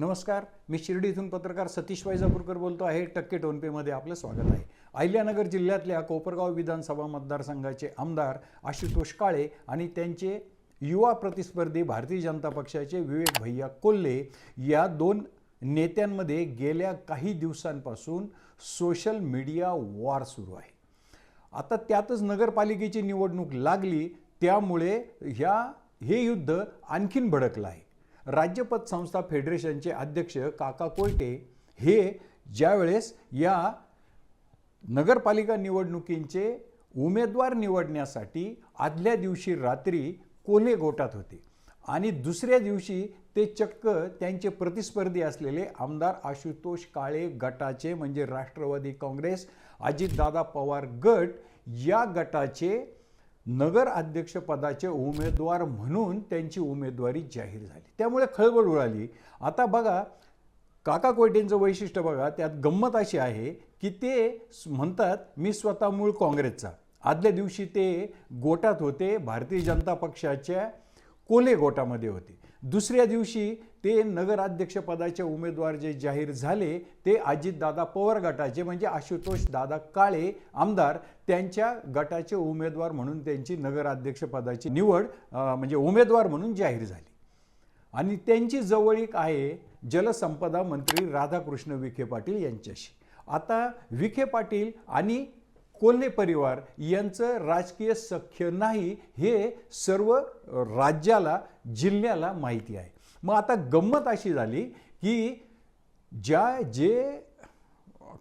नमस्कार मी शिर्डी इथून पत्रकार सतीश वैजापूरकर बोलतो आहे. टक्के टोनपेमध्ये आपलं स्वागत आहे. अहिल्यानगर जिल्ह्यातल्या कोपरगाव विधानसभा मतदारसंघाचे आमदार आशुतोष काळे आणि त्यांचे युवा प्रतिस्पर्धी भारतीय जनता पक्षाचे विवेक भैया कोल्हे या दोन नेत्यांमध्ये गेल्या काही दिवसांपासून सोशल मीडिया वॉर सुरू आहे. आता त्यातच नगरपालिकेची निवडणूक लागली त्यामुळे ह्या हे युद्ध आणखीन भडकलं आहे. राज्यपत संस्था फेडरेशनचे अध्यक्ष काका कोयटे हे ज्यावेळेस या नगरपालिका निवडणुकींचे उमेदवार निवडण्यासाठी आदल्या दिवशी रात्री कोल्हे गोटात होते आणि दुसऱ्या दिवशी ते चक्क त्यांचे प्रतिस्पर्धी असलेले आमदार आशुतोष काळे गटाचे म्हणजे राष्ट्रवादी काँग्रेस अजितदादा पवार गट या गटाचे नगर अध्यक्षपदाचे उमेदवार म्हणून त्यांची उमेदवारी जाहीर झाली. त्यामुळे खळबळ उडाली. आता बघा काका कोयटेंचं वैशिष्ट्य बघा त्यात गंमत अशी आहे की ते म्हणतात मी स्वतः मूळ काँग्रेसचा. आदल्या दिवशी ते गोटात होते भारतीय जनता पक्षाच्या कोले गोटामध्ये होते. दुसऱ्या दिवशी ते नगराध्यक्षपदाचे उमेदवार जे जाहीर झाले ते अजितदादा पवार गटाचे म्हणजे आशुतोष दादा काळे आमदार त्यांच्या गटाचे उमेदवार म्हणून त्यांची नगराध्यक्षपदाची निवड म्हणजे उमेदवार म्हणून जाहीर झाली. आणि त्यांची जवळीक आहे जलसंपदा मंत्री राधाकृष्ण विखे पाटील यांच्याशी. आता विखे पाटील आणि कोल्हे परिवार यांचं राजकीय सख्य नाही हे सर्व राज्याला जिल्ह्याला माहिती आहे. मग आता गंमत अशी झाली की ज्या जे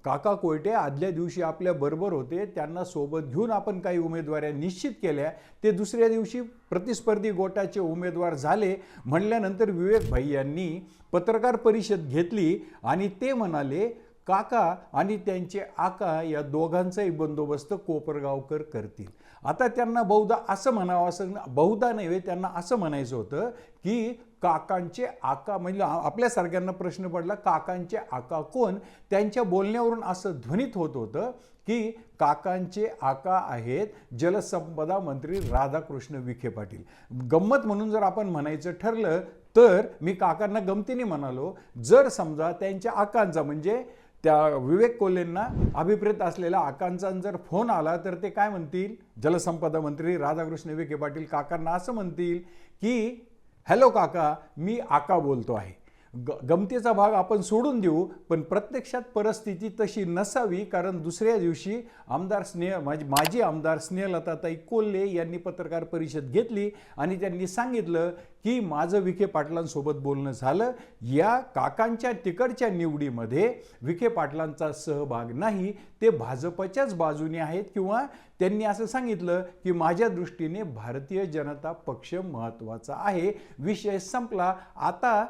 काका कोयटे आदल्या दिवशी आपल्या बरोबर होते त्यांना सोबत घेऊन आपण काही उमेदवाऱ्या निश्चित केल्या ते दुसऱ्या दिवशी प्रतिस्पर्धी गोटाचे उमेदवार झाले. म्हणल्यानंतर विवेक भाई यांनी पत्रकार परिषद घेतली आणि ते म्हणाले काका आणि त्यांचे आका या दोघांचाही बंदोबस्त कोपरगावकर करतील. आता त्यांना बहुधा असं म्हणावं असं बहुधा नव्हे त्यांना असं म्हणायचं होतं की काकांचे आका म्हणजे आपल्यासारख्यांना प्रश्न पडला काकांचे आका कोण? त्यांच्या बोलण्यावरून असं ध्वनित होत होतं की काकांचे आका आहेत जलसंपदा मंत्री राधाकृष्ण विखे पाटील. गंमत म्हणून जर आपण म्हणायचं ठरलं तर मी काकांना गमतीने म्हणालो जर समजा त्यांच्या आकांचा म्हणजे त्या विवेक कोल्हेंना अभिप्रेत असलेल्या आकांचा जर फोन आला तर ते काय म्हणतील? जलसंपदा मंत्री राधाकृष्ण विखे पाटील काकांना असं म्हणतील की हॅलो काका मी आका बोलतो आहे. ग गमतीचा भाग आपण सोडून देऊ पण प्रत्यक्षात परिस्थिती तशी नसावी कारण दुसऱ्या दिवशी आमदार स्नेह माझी माजी आमदार स्नेहलताताई कोल्हे यांनी पत्रकार परिषद घेतली आणि त्यांनी सांगितलं की माझं विखे पाटलांसोबत बोलणं झालं. या काकांच्या तिकडच्या निवडीमध्ये विखे पाटलांचा सहभाग नाही ते भाजपच्याच बाजूने आहेत किंवा त्यांनी असं सांगितलं की माझ्या दृष्टीने भारतीय जनता पक्ष महत्त्वाचा आहे. विषय संपला. आता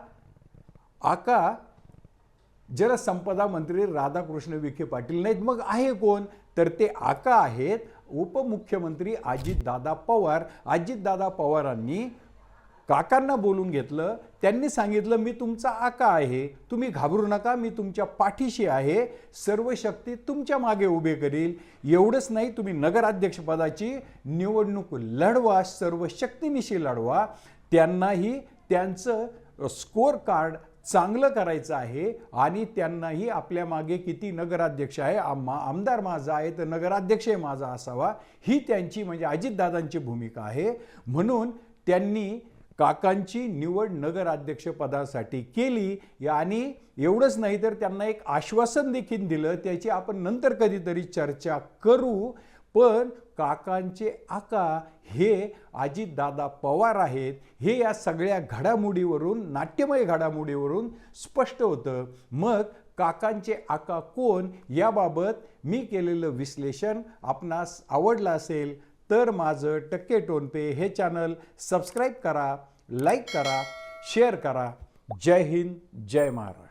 आका जलसंपदा मंत्री राधाकृष्ण विखे पाटील नाहीत. मग आहे कोण? तर ते आका आहेत. उपमुख्यमंत्री अजितदादा पवार. अजितदादा पवारांनी काकांना बोलून घेतलं. त्यांनी सांगितलं मी तुमचा आका आहे. तुम्ही घाबरू नका. मी तुमच्या पाठीशी आहे. सर्व शक्ती तुमच्या मागे उभे करील. एवढंच नाही तुम्ही नगराध्यक्षपदाची निवडणूक लढवा. सर्व शक्तीनिशी लढवा. त्यांनाही त्यांचं स्कोअर कार्ड चांगलं करायचं आहे आणि त्यांनाही आपल्या मागे किती नगराध्यक्ष आहे आम आमदार माझा आहे तर नगराध्यक्षही माझा असावा ही त्यांची म्हणजे अजितदादांची भूमिका आहे. म्हणून त्यांनी काकांची निवड नगराध्यक्षपदासाठी केली आणि एवढंच नाही तर त्यांना एक आश्वासन देखील दिलं त्याची आपण नंतर कधीतरी चर्चा करू. पण काकांचे आका हे अजितदादा पवार आहेत हे या सगळ्या घडामोडीवरून नाट्यमय घडामोडीवरून स्पष्ट होतं. मग काकांचे आका कोण याबाबत मी केलेलं विश्लेषण आपणास आवडलं असेल तर माझं टक्के टोनपे हे चॅनल सबस्क्राईब करा लाईक करा शेअर करा. जय हिंद जय महाराष्ट्र.